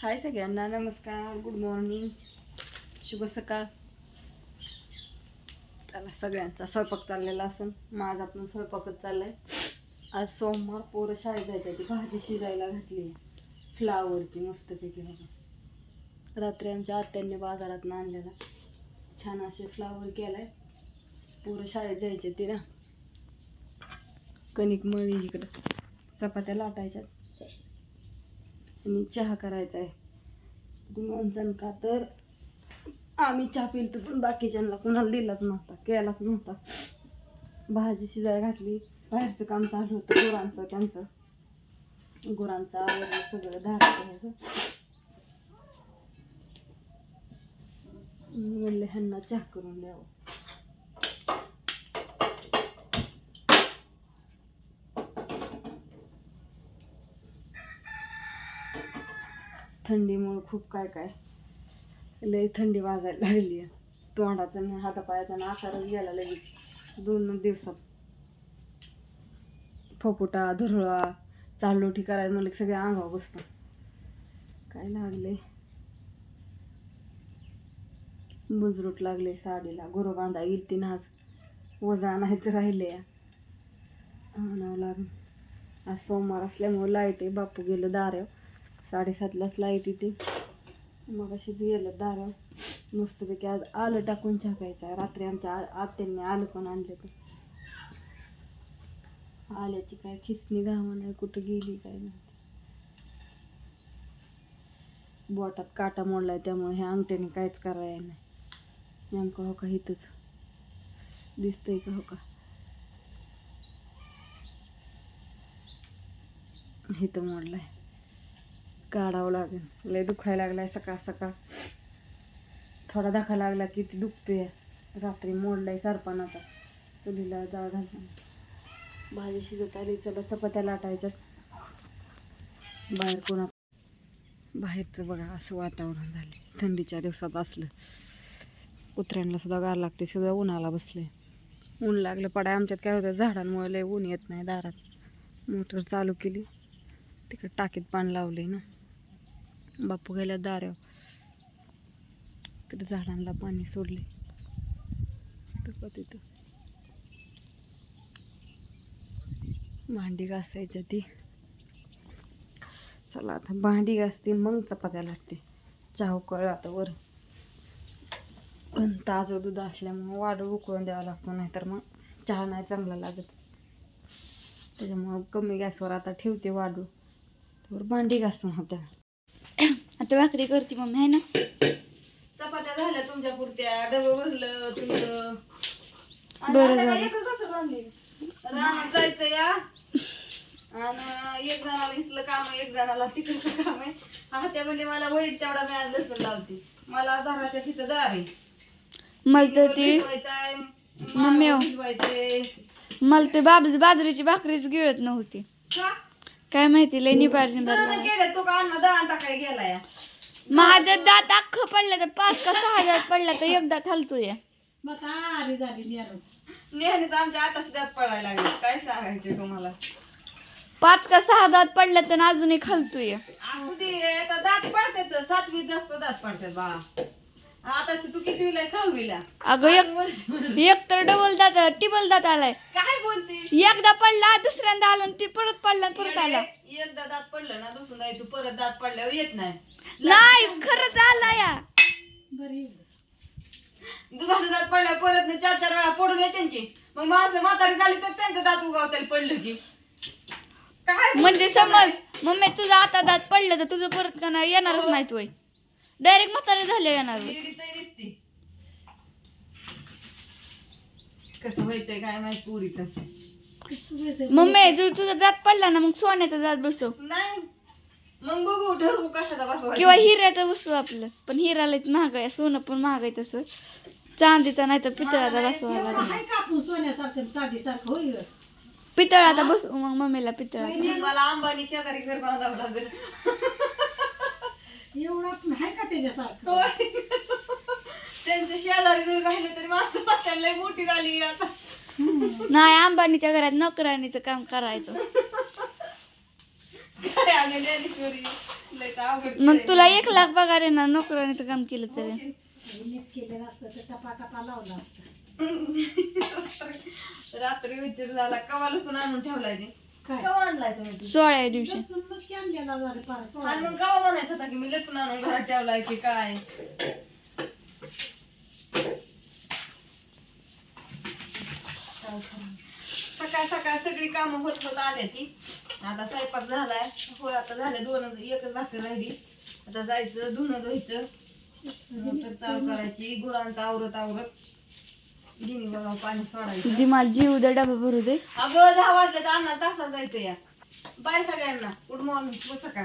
हाय सगळ्यांना नमस्कार good morning शुभ सकाळ. चला सगळ्यांचा स्वयंपाक चाललेला असेल. माझा पण स्वयंपाकच चाललाय. आज सोमवार पोरं शाळेत जायच्या ती भाजी शिजायला घातली फ्लावरची मस्तपैकी बघा. रात्री आमच्या आत्यांनी बाजारात आणलेला. छान असे फ्लावर केलाय. पोरं शाळेत जायचे ती ना. कणिक मळी इकडं. चपात्या लाटायच्यात. आणि चहा करायचा आहे. माणसां का तर आम्ही चहा पिलतो पण बाकीच्यांना कुणाला दिलाच नव्हता केलाच नव्हता. भाजी शिजाय घातली बाहेरचं काम चालू होतं गुरांचं त्यांचं. गुरांचं आवडलं सगळं धारायचं म्हणले ह्यांना चहा करून द्यावं. थंडीमुळे खूप काय काय लय थंडी वाजायला लागली आहे. तोंडाचा आणि हातापायाचा आणि आकारच गेला लगेच. दोन दिवसात. फपुटा धुरळा चाललोटी करायला म्हणलं की सगळे अंगावर बसतं काय लागले बुजरूट लागले साडीला. गोरं बांधा येईल ती नाच वजा नाहीच राहिले आणावं लागलं. आज सोमवार असल्यामुळे लाइट आहे. बापू गेलं दाऱ्यावर साडेसातलाच लाइट येते. मग अशीच गेलं दारा. मस्तपैकी आज आलं टाकून छाकायचं रात्री आमच्या आत्यांनी आलं पण आणलं तर आल्याची काय खिसणी घामा नाही कुठं गेली काय नाही बोटात काटा मोडलाय त्यामुळे ह्या अंगठ्याने काहीच करायला नाही. नेमकं हो का इथंच दिसतंय का हो का? इथं मोडलाय. काढावं लागेल. लय दुखायला लागलाय सकाळ सकाळ. थोडा दाखा लागला की ती दुखते. रात्री मोडलाय सरपणाचा. चुलीला जाळ घालताना भाजी शिजत आली. चला चपात्या लाटायच्यात. बाहेर कोणा बाहेरचं बघा असं वातावरण झाले थंडीच्या दिवसात असलं. कुत्र्यांना सुद्धा गार लागते. सुद्धा उन्हाला बसले ऊन लागलं. पडाय आमच्यात काय होतं? झाडांमुळे लय ऊन येत नाही दारात. मोटर चालू केली. तिकडे टाकीत पाणी लावले ना. बापू गेल्या दाऱ्यावर. तिकडे झाडांना पाणी सोडले. तिथं तिथं. भांडी घासायच्या ती. चला आता भांडी घासते मग चपात्या लागते. चहा उकळ आता वर पण ताजं दूध असल्यामुळं वाढ उकळून द्यावा लागतो नाहीतर मग चहा नाही चांगला लागत. त्याच्यामुळं कमी गॅसवर आता ठेवते वाढू. त्यावर भांडी घासून होत्या आता भाकरी करते मम्मी आहे ना चपात्या झाल्या तुमच्या पुरत्या डबं भरलं तुमचं आणि बरं आता काय झालं. एकच. रानात जायचं या आणि एक जणाला इथलं काम आहे एक जणाला तिकडचं काम आहे हा त्या म्हणजे मला होईल तेवढा मी लसूण लावते मला दाराच्या तिथं दार आहे मला तर ती मम्मी हो. भिजवायचंय. मला ते बाब बाजरीची भाकरीच गिळत नव्हती का? काय माहिती लय निबार निबार दळण लागली. केलं तो का अन्न दळण टाकाय गेलाय? माझं दात अख्खं पडलं तर पाच का सहा दात पडला तर एक दात हलतोय नेहमीच आमच्या आता सुद्धा पडायला लागले. काय सांगायचे तुम्हाला? पाच का सहा दात पडला तर अजून एक हलतोय असू दे आता दात पडतात. सातवी जास्त दात पडतात बा. आता तू सहावीला. अगं एक एक तर डबल दात टिबल दात आलाय. काय बोलते एकदा पडला दुसऱ्यांदा आला आणि ती परत पडला आणि परत आला. एकदा दात पडलं ना दुसरं नाही तू परत दात पडल्यावर येत नाही. नाही खरंच आला या दुधाचा दात पडल्यावर परत नाही चार चार वेळा पडून येते की. मग माणसं म्हातारी झाली तर त्यांचं दात उगावताल पडलं की. काय म्हणजे समज मम्मी तुझा आता दात पडलं तर तुझं परत का नाही येणारच नाही तू डायरेक्ट म्हातारे झाले येणार. कसं व्हायचंय काय माहीत पुरीचं. मम्मी तू तुझा दात पडला ना मग सोन्याचा दात बसव. नाही. मग बघू ठरवू कशाचा बसवायचा. किंवा हिऱ्याचं बसवू आपलं. पण हिराला महाग आहे सोनं पण महाग आहे तसं. चांदीचा नाही तर पितळाचा बसवायला लागेल. पितळाचा बसवू मग मम्मीला पितळाचा. मग मला अंबानी शेजारी घर बांधावं लागेल. त्यांचं शेजारी जर राहिले तरी माझं लय मोठी झाली आता. नाही अंबानीच्या घरात नोकरानीचं काम करायचं. काय आले ज्ञानेश्वरी? लय तर अवघड मग. तुला एक लाख पगार येणार नोकराने काम केलं तरी. रात्री विचार झाला कवा लसूण आणून ठेवलाय ते कवा आणलाय तुम्ही ते? सोळाव्या दिवशी. आणि मग कवा म्हणायचं होता की मी लसूण आणून घरात ठेवलाय की काय? सकाळ सकाळ सगळी कामं होत होत आल्या ती. आता स्वयंपाक झालाय. होय आता झाल्या दोन एकच भाकर राहिली. आता जायचं धुणं धुवायचं. मोटर चालू करायची गुरांचं आवरत आवरत. पाणी सोडायचं. मला जीव द्या डबा भरू दे. अगं दहा वाजले तर अन्ना तासात जायचं या. बाय सगळ्यांना. गुड मॉर्निंग सकाळ